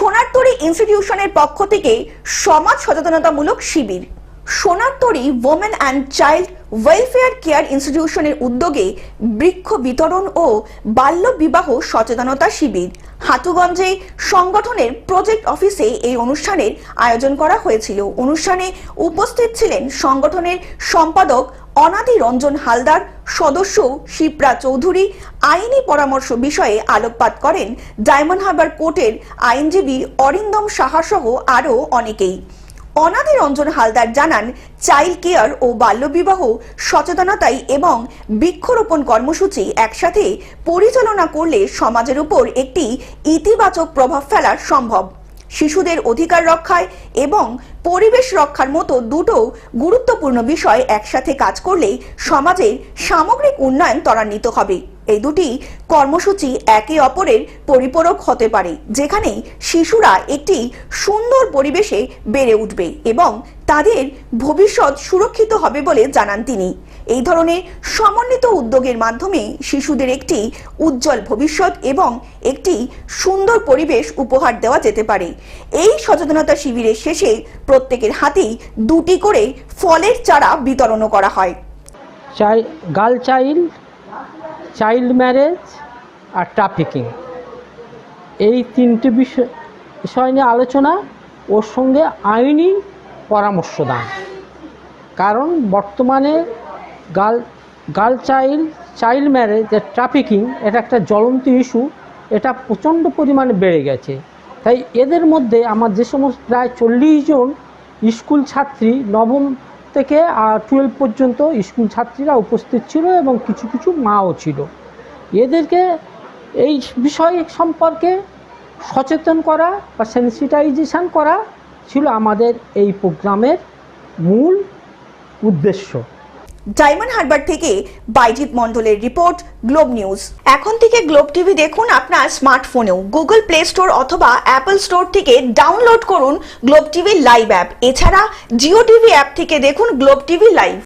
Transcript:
সোনারতরী ইনস্টিটিউশনের পক্ষ থেকে সমাজ সচেতনতামূলক শিবির। Sonartori women and child welfare care ইনস্টিটিউশনের উদ্যোগে বৃক্ষ বিতরণ ও বাল্য বিবাহ সচেতনতা শিবির। হাতুগঞ্জে সংগঠনের প্রজেক্ট অফিসে এই অনুষ্ঠানের আয়োজন করা হয়েছিল। অনুষ্ঠানে উপস্থিত ছিলেন সংগঠনের সম্পাদক অনাদি রঞ্জন হালদার, সদস্য শিপ্রা চৌধুরী, আইনি পরামর্শ বিষয়ে আলোকপাত করেন ডায়মন্ড হারবার কোর্টের আইনজীবী অরিন্দম সাহা সহ আরও অনেকেই। অনাদি রঞ্জন হালদার জানান, চাইল্ড কেয়ার ও বাল্যবিবাহ, সচেতনতাই এবং বৃক্ষরোপণ কর্মসূচি একসাথে পরিচালনা করলে সমাজের উপর একটি ইতিবাচক প্রভাব ফেলা সম্ভব। শিশুদের অধিকার রক্ষায় এবং পরিবেশ রক্ষার মতো দুটো গুরুত্বপূর্ণ বিষয় একসাথে কাজ করলেই সমাজের সামগ্রিক উন্নয়ন ত্বরান্বিত হবে। এই দুটি কর্মসূচি একে অপরের পরিপূরক হতে পারে যেখানে শিশুরা একটি সুন্দর পরিবেশে বেড়ে উঠবে এবং তাদের ভবিষ্যৎ সুরক্ষিত হবে বলে জানান তিনি। এই ধরনের সমন্বিত উদ্যোগের মাধ্যমে শিশুদের একটি উজ্জ্বল ভবিষ্যৎ এবং একটি সুন্দর পরিবেশ উপহার দেওয়া যেতে পারে। এই সচেতনতা শিবিরের শেষে প্রত্যেকের হাতেই দুটি করে ফলের চারা বিতরণও করা হয়। চাই গার্ল চাইল্ড চাইল্ড ম্যারেজ আর ট্রাফিকিং। এই তিনটি বিষয় বিষয় নিয়ে আলোচনা, ওর সঙ্গে আইনি পরামর্শ দান কারণ বর্তমানে girl girl child child marriage যে ট্রাফিকিং এটা একটা জ্বলন্ত ইস্যু এটা প্রচণ্ড পরিমাণে বেড়ে গেছে। তাই এদের মধ্যে আমার যে সমস্ত প্রায় চল্লিশ জন স্কুল ছাত্রী নবম থেকে টুয়েলভ পর্যন্ত স্কুল ছাত্রীরা উপস্থিত ছিল এবং কিছু কিছু মাও ছিল। এদেরকে এই বিষয় সম্পর্কে সচেতন করা বা সেন্সিটাইজেশন করা ছিল আমাদের এই প্রোগ্রামের মূল উদ্দেশ্য। ডায়মন্ড হারবার থেকে বাইজিৎ মন্ডলের রিপোর্ট, গ্লোব নিউজ। এখন থেকে গ্লোব টিভি দেখুন আপনার স্মার্টফোনেও। গুগল প্লে স্টোর অথবা অ্যাপল স্টোর থেকে ডাউনলোড করুন গ্লোব টিভি লাইভ অ্যাপ। এছাড়া জিও টিভি অ্যাপ থেকে দেখুন গ্লোব টিভি লাইভ।